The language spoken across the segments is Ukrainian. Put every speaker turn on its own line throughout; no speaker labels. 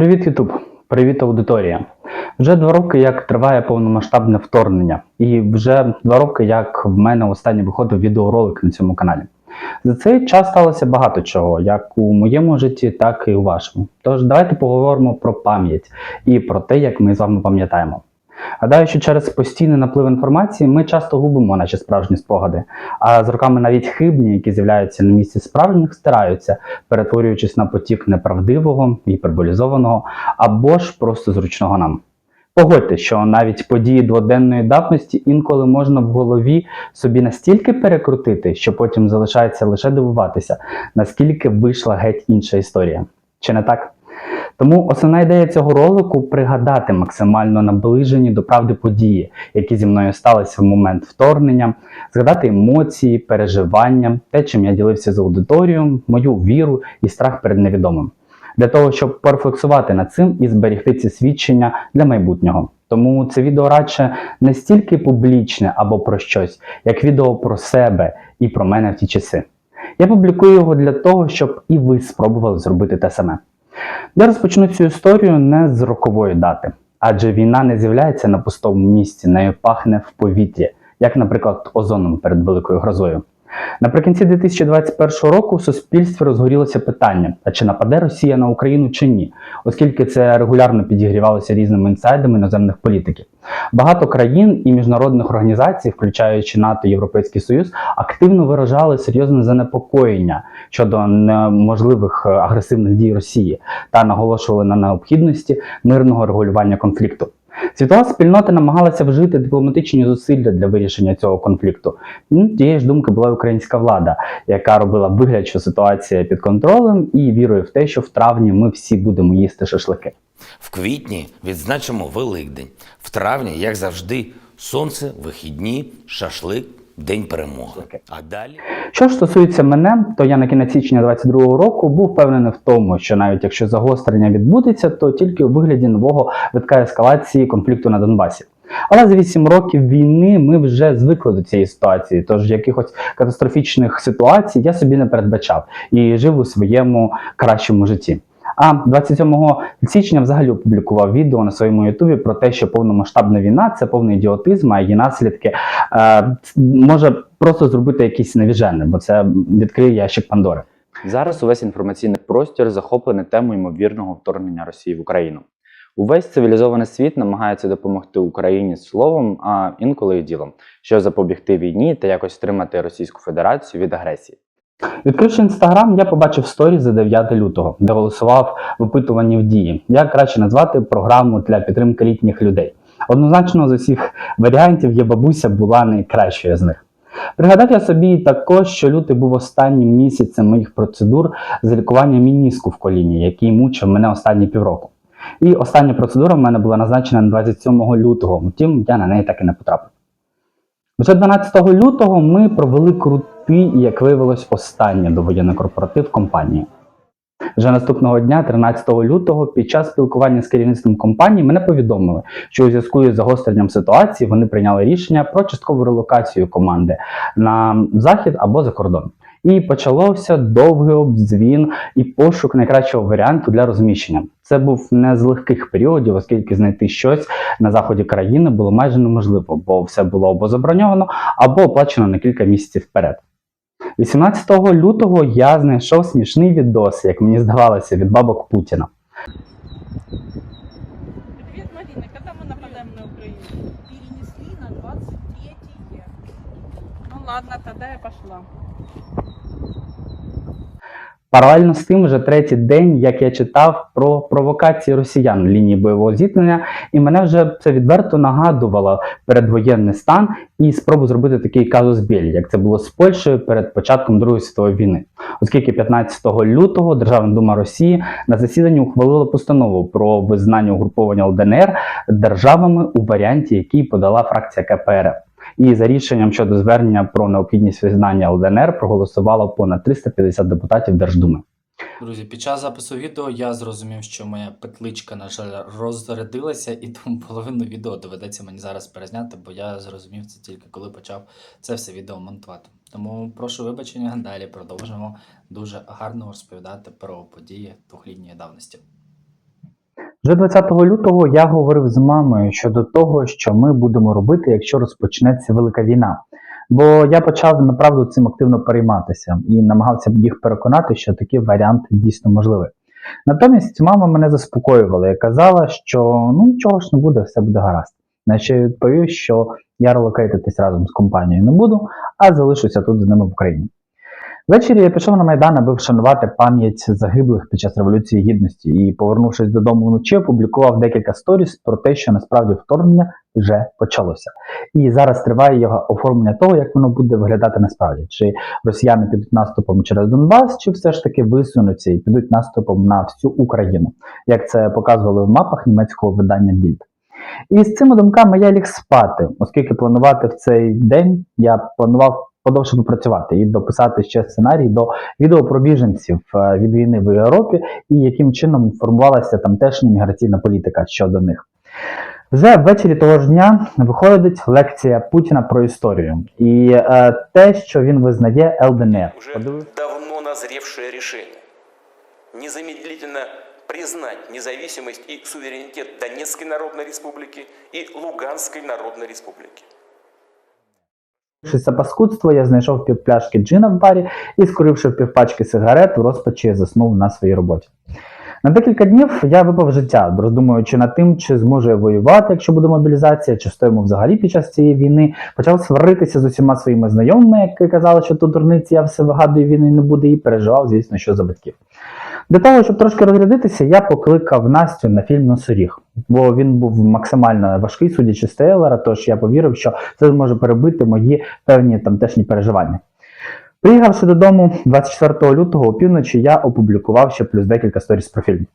Привіт, Ютуб! Привіт, аудиторія! Вже два роки, як триває повномасштабне вторгнення, і вже два роки, як в мене останній виходив відеоролик на цьому каналі. За цей час сталося багато чого, як у моєму житті, так і у вашому. Тож давайте поговоримо про пам'ять і про те, як ми з вами пам'ятаємо. Гадаю, що через постійний наплив інформації ми часто губимо наші справжні спогади, а з роками навіть хибні, які з'являються на місці справжніх, стираються, перетворюючись на потік неправдивого, гіперболізованого або ж просто зручного нам. Погодьте, що навіть події дводенної давності інколи можна в голові собі настільки перекрутити, що потім залишається лише дивуватися, наскільки вийшла геть інша історія. Чи не так? Тому основна ідея цього ролику пригадати максимально наближені до правди події, які зі мною сталися в момент вторгнення, згадати емоції, переживання, те, чим я ділився з аудиторією, мою віру і страх перед невідомим. Для того, щоб порефлексувати над цим і зберегти ці свідчення для майбутнього. Тому це відео радше не стільки публічне або про щось, як відео про себе і про мене в ті часи. Я публікую його для того, щоб і ви спробували зробити те саме. Я розпочну цю історію не з рокової дати, адже війна не з'являється на пустому місці, нею пахне в повітрі, як, наприклад, озоном перед великою грозою. Наприкінці 2021 року в суспільстві розгорілося питання: а чи нападе Росія на Україну чи ні, оскільки це регулярно підігрівалося різними інсайдами іноземних політиків. Багато країн і міжнародних організацій, включаючи НАТО і Європейський Союз, активно виражали серйозне занепокоєння щодо неможливих е, агресивних дій Росії та наголошували на необхідності мирного регулювання конфлікту. Світова спільнота намагалася вжити дипломатичні зусилля для вирішення цього конфлікту. Тієї ж думки була українська влада, яка робила вигляд, що ситуація під контролем, і вірує в те, що в травні ми всі будемо їсти шашлики.
В квітні відзначимо Великдень. В травні, як завжди, сонце, вихідні, шашлик, день перемоги. А далі
Що ж стосується мене, то я на кінець січня 22-го року був впевнений в тому, що навіть якщо загострення відбудеться, то тільки у вигляді нового витка ескалації конфлікту на Донбасі. Але за 8 років війни ми вже звикли до цієї ситуації, тож якихось катастрофічних ситуацій я собі не передбачав і жив у своєму кращому житті. А 27 січня взагалі опублікував відео на своєму ютубі про те, що повномасштабна війна це повний ідіотизм, а її наслідки е, може просто зробити якийсь навіжений, бо це відкриє ящик Пандори.
Зараз увесь інформаційний простір захоплений темою ймовірного вторгнення Росії в Україну. Увесь цивілізований світ намагається допомогти Україні словом, а інколи і ділом, щоб запобігти війні та якось стримати Російську Федерацію від агресії.
Відкривши інстаграм, я побачив сторі за 9 лютого, де голосував в опитуванні в дії. Як краще назвати програму для підтримки літніх людей? Однозначно з усіх варіантів є бабуся була найкращою з них. Пригадав я собі також, що лютий був останнім місяцем моїх процедур з лікування мініску в коліні, який мучив мене останні півроку. І остання процедура в мене була назначена на 27 лютого, втім я на неї так і не потрапив. Вже 12 лютого ми провели крутий і, як виявилось, останній довоєнний корпоратив компанії. Вже наступного дня, 13 лютого, під час спілкування з керівництвом компанії мене повідомили, що у зв'язку із загостренням ситуації вони прийняли рішення про часткову релокацію команди на захід або за кордон. І почалося довгий обдзвін і пошук найкращого варіанту для розміщення. Це був не з легких періодів, оскільки знайти щось на заході країни було майже неможливо, бо все було або заброньовано, або оплачено на кілька місяців вперед. 18 лютого я знайшов смішний відос, як мені здавалося, від бабок Путіна.
Привіт, Марина. Когда ми нападаем на Україну? Перенесли на 23 Ну ладно, тогда я пошла.
Паралельно з тим, вже третій день, як я читав про провокації росіян лінії бойового зіткнення, і мене вже це відверто нагадувало передвоєнний стан і спробу зробити такий казус біль, як це було з Польщею перед початком Другої світової війни, оскільки 15 лютого Державна дума Росії на засіданні ухвалила постанову про визнання угруповання ЛДНР державами у варіанті, який подала фракція КПРФ. І за рішенням щодо звернення про необхідність визнання ЛДНР проголосувало понад 350 депутатів Держдуми.
Друзі, під час запису відео я зрозумів, що моя петличка, на жаль, розрядилася, і тому половину відео доведеться мені зараз перезняти, бо я зрозумів це тільки коли почав це все відео монтувати. Тому прошу вибачення, далі продовжимо дуже гарно розповідати про події двохлітньої давності.
Вже 20 лютого я говорив з мамою щодо того, що ми будемо робити, якщо розпочнеться велика війна. Бо я почав направду цим активно перейматися і намагався їх переконати, що такий варіант дійсно можливий. Натомість мама мене заспокоювала і казала, що ну нічого ж не буде, все буде гаразд. На що я відповів, що я релокейтитись разом з компанією не буду, а залишуся тут з ними в Україні. Ввечері я пішов на Майдан, аби вшанувати пам'ять загиблих під час Революції Гідності і, повернувшись додому вночі, опублікував декілька сторіс про те, що насправді вторгнення вже почалося. І зараз триває його оформлення того, як воно буде виглядати насправді. Чи росіяни підуть наступом через Донбас, чи все ж таки висунуться і підуть наступом на всю Україну, як це показували в мапах німецького видання Більд. І з цими думками я ліг спати, оскільки планувати в цей день я планував подовше попрацювати і дописати ще сценарій до відео про біженців е, від війни в Європі і яким чином формувалася тамтешня міграційна політика щодо них. Вже ввечері того ж дня виходить лекція Путіна про історію і е, те, що він визнає ЛДНР.
уже давно назревшее решение незамедлительно признать независимость и суверенитет Донецкой Народной Республики и Луганской Народной Республики.
Це паскудство, я знайшов півпляшки джина в барі і, скуривши півпачки сигарет, в розпачі заснув на своїй роботі. На декілька днів я випав життя, роздумуючи над тим, чи зможу я воювати, якщо буде мобілізація, чи стоїмо взагалі під час цієї війни. Почав сваритися з усіма своїми знайомими, які казали, що тут дурниці, я все вигадую, війни не буде, і переживав, звісно, що за батьків. Для того, щоб трошки розрядитися, я покликав Настю на фільм Носоріг, бо він був максимально важкий, судячи з трейлера, тож я повірив, що це зможе перебити мої певні тамтешні переживання. Приїхавши додому 24 лютого опівночі, я опублікував ще плюс декілька сторіс про фільм.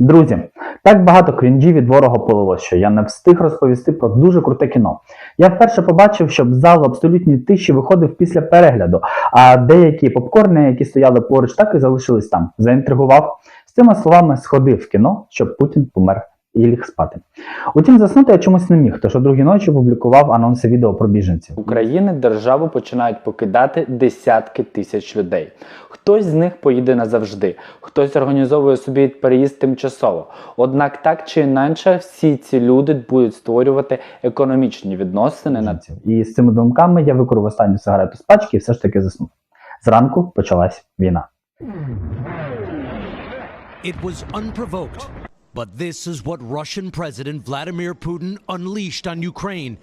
Друзі, так багато крінжів від ворога полилось, що я не встиг розповісти про дуже круте кіно. Я вперше побачив, що зал в абсолютній тиші виходив після перегляду, а деякі попкорни, які стояли поруч, так і залишились там. Заінтригував. З цими словами сходив в кіно, щоб Путін помер і ліг спати. Утім, заснути я чомусь не міг, тож о другій ночі публікував анонси відео про біженців.
України державу починають покидати десятки тисяч людей. Хтось з них поїде назавжди, хтось організовує собі переїзд тимчасово. Однак так чи інакше, всі ці люди будуть створювати економічні відносини на
біженців. І з цими думками я викурив останню сигарету з пачки і все ж таки заснув. Зранку почалась війна.
It was unprovoked. But this is what Russian President Vladimir Putin unleashed on Ukraine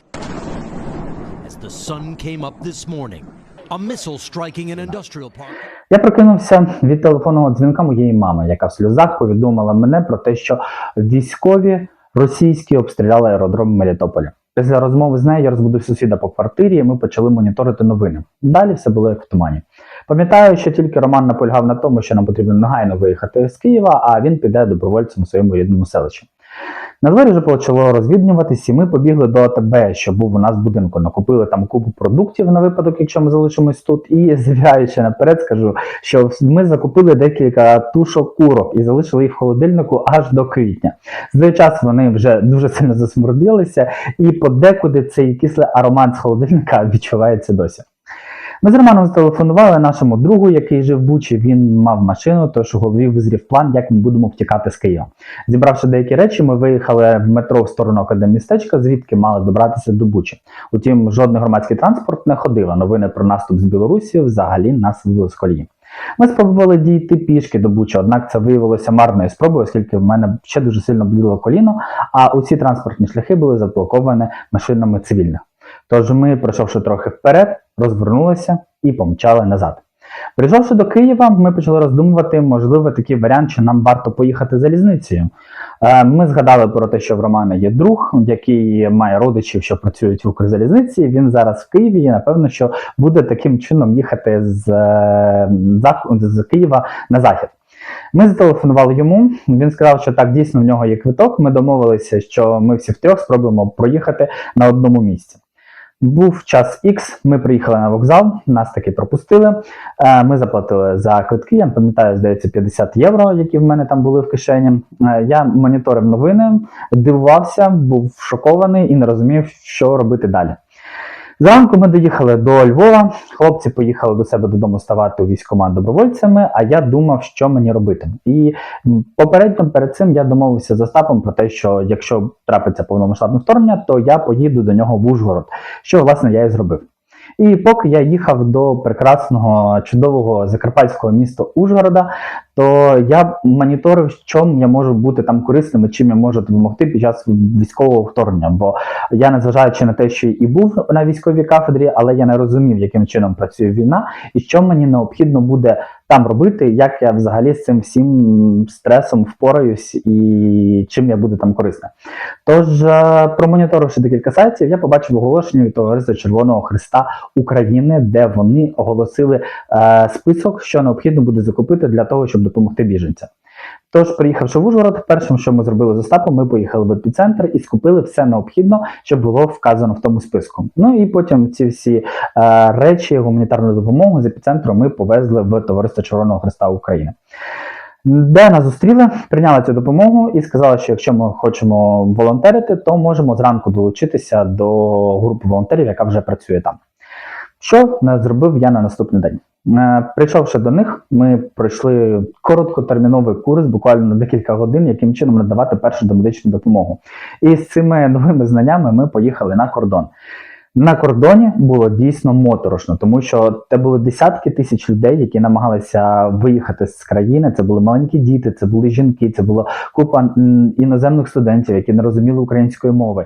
as the sun came up this morning. A missile striking an industrial park.
Я прокинувся від телефонного дзвінка моєї мами, яка в сльозах повідомила мене про те, що військові російські обстріляли аеродром Мелітополя. Після розмови з нею я розбудив сусіда по квартирі, і ми почали моніторити новини. Далі все було як в тумані. Пам'ятаю, що тільки Роман наполягав на тому, що нам потрібно негайно виїхати з Києва, а він піде добровольцем у своєму рідному селищі. На дворі вже почало розвіднюватись, і ми побігли до АТБ, що був у нас в будинку. Накупили там купу продуктів на випадок, якщо ми залишимось тут. І зв'яючи наперед, скажу, що ми закупили декілька тушок курок і залишили їх в холодильнику аж до квітня. За цей час вони вже дуже сильно засмурдилися, і подекуди цей кислий аромат з холодильника відчувається досі. Ми з Романом зателефонували нашому другу, який жив в Бучі. Він мав машину, тож у голові визрів план, як ми будемо втікати з Києва. Зібравши деякі речі, ми виїхали в метро в сторону академмістечка, звідки мали добратися до Бучі. Утім, жодний громадський транспорт не ходив, а новини про наступ з Білорусі взагалі нас вивели з колії. Ми спробували дійти пішки до Бучі, однак це виявилося марною спробою, оскільки в мене ще дуже сильно боліло коліно, а усі транспортні шляхи були заблоковані машинами цивільних. Тож ми, пройшовши трохи вперед, розвернулися і помчали назад. Прийшовши до Києва, ми почали роздумувати, можливо, такий варіант, що нам варто поїхати залізницею. Е, Ми згадали про те, що в Романа є друг, який має родичів, що працюють в Укрзалізниці. Він зараз в Києві і напевно, що буде таким чином їхати з, е, з Києва на захід. Ми зателефонували йому. Він сказав, що так дійсно в нього є квиток. Ми домовилися, що ми всі втрьох спробуємо проїхати на одному місці. Був час X, ми приїхали на вокзал, нас таки пропустили. Е, Ми заплатили за квитки. Я пам'ятаю, здається, 50 євро, які в мене там були в кишені. Е, Я моніторив новини, дивувався, був шокований і не розумів, що робити далі. Зранку ми доїхали до Львова. Хлопці поїхали до себе додому ставати у військкомат добровольцями. А я думав, що мені робити. І попередньо перед цим я домовився з Остапом про те, що якщо трапиться повномасштабне вторгнення, то я поїду до нього в Ужгород. Що власне я і зробив. І поки я їхав до прекрасного чудового закарпатського міста Ужгорода, то я моніторив, чим я можу бути там корисним і чим я можу допомогти під час військового вторгнення. Бо я, незважаючи на те, що і був на військовій кафедрі, але я не розумів, яким чином працює війна, і що мені необхідно буде там робити, як я взагалі з цим всім стресом впораюсь і чим я буду там корисним. Тож, е, промоніторивши декілька сайтів, я побачив оголошення від Товариства Червоного Христа України, де вони оголосили е, список, що необхідно буде закупити для того, щоб допомогти біженцям. Тож, приїхавши в Ужгород, першим, що ми зробили з Остапом, ми поїхали в епіцентр і скупили все необхідне, що було вказано в тому списку. Ну і потім ці всі е, речі, гуманітарну допомогу з епіцентру ми повезли в Товариство Червоного Христа України. Де нас зустріли, прийняли цю допомогу і сказали, що якщо ми хочемо волонтерити, то можемо зранку долучитися до групи волонтерів, яка вже працює там. Що зробив я на наступний день? Е, Прийшовши до них, ми пройшли короткотерміновий курс, буквально на декілька годин, яким чином надавати першу домедичну допомогу. І з цими новими знаннями ми поїхали на кордон. На кордоні було дійсно моторошно, тому що це були десятки тисяч людей, які намагалися виїхати з країни. Це були маленькі діти, це були жінки, це була купа іноземних студентів, які не розуміли української мови.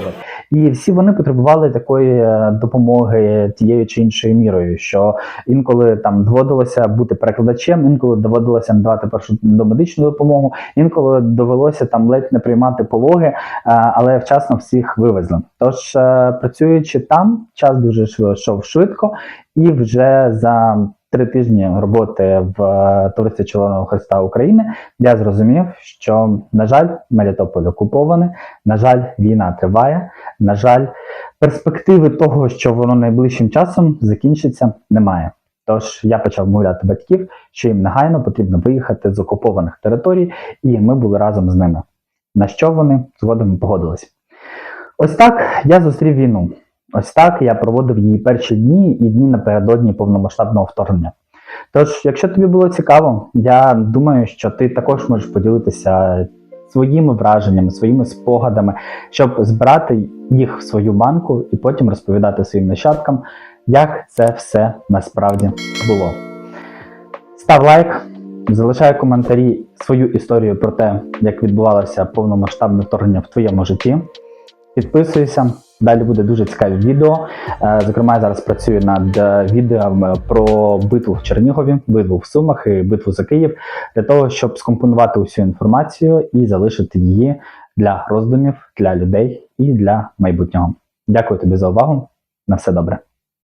мови. І всі вони потребували такої е, допомоги тією чи іншою мірою, що інколи там доводилося бути перекладачем, інколи доводилося надавати першу домедичну допомогу, інколи довелося там ледь не приймати пологи, е, але вчасно всіх вивезли. Тож, е, працюючи там, час дуже йшов швидко, і вже за три тижні роботи в е, Товаристві Червоного Христа України я зрозумів, що на жаль, Мелітополь окупований, на жаль, війна триває. На жаль, перспективи того, що воно найближчим часом закінчиться, немає. Тож я почав мовляти батьків, що їм негайно потрібно виїхати з окупованих територій, і ми були разом з ними. На що вони згодом погодились. Ось так я зустрів війну. Ось так я проводив її перші дні і дні напередодні повномасштабного вторгнення. Тож, якщо тобі було цікаво, я думаю, що ти також можеш поділитися своїми враженнями, своїми спогадами, щоб збирати їх в свою банку і потім розповідати своїм нащадкам, як це все насправді було. Став лайк, залишай коментарі свою історію про те, як відбувалося повномасштабне вторгнення в твоєму житті. Підписуйся. Далі буде дуже цікаве відео. Е, Зокрема, я зараз працюю над е, відео про битву в Чернігові, битву в Сумах і битву за Київ для того, щоб скомпонувати усю інформацію і залишити її для роздумів, для людей і для майбутнього. Дякую тобі за увагу. На все добре.